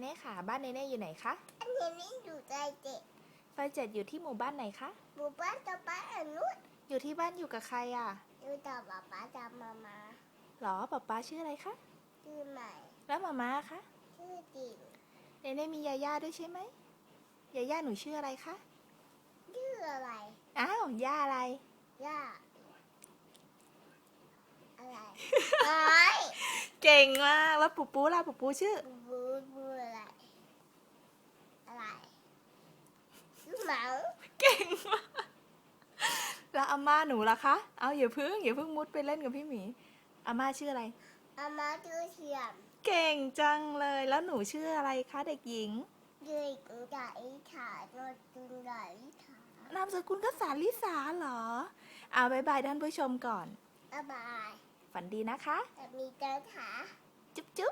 เน่ค่ะ บ้านเนเน่อยู่ไหนคะอันนี้นี่อยู่ใจเด็กไฟเจ็ดอยู่ที่หมู่บ้านไหนคะ หมู่บ้านต่อไปอันนู้นอยู่ที่บ้านอยู่กับใครอะ อยู่ต่อป๊าป๊าจะมามาหรอป๊าป๊าชื่ออะไรคะ ชื่อใหม่ แล้วมาม่าคะ ชื่อจริงเนเน่มียาย่าด้วยใช่ไหมยาย่าหนูชื่ออะไรคะ ชื่ออะไร อ้าว ย่าอะไร ย่าอะไรไอ้ เก่งมากแล้วปูปูล่ะปูปูชื่อ บูบูอะไร อะไรชื่อหมาเก่งมากแล้วอาม่าหนูล่ะคะ เอาอย่าพึ่งอย่าพึ่งมุดไปเล่นกับพี่หมีอาม่าชื่ออะไร อามาชื่อเทียมเก่งจังเลยแล้วหนูชื่ออะไรคะเด็กหญิง ยืนกับไอ้ถาโนจุนกับไอ้ถานามสกุลก็สาลิสาเหรอ เอาบายบายท่านผู้ชมก่อน บ๊ายบาย ฝันดีนะคะแต่มีเจ้าถาจุ๊บจุ๊บดึกดึก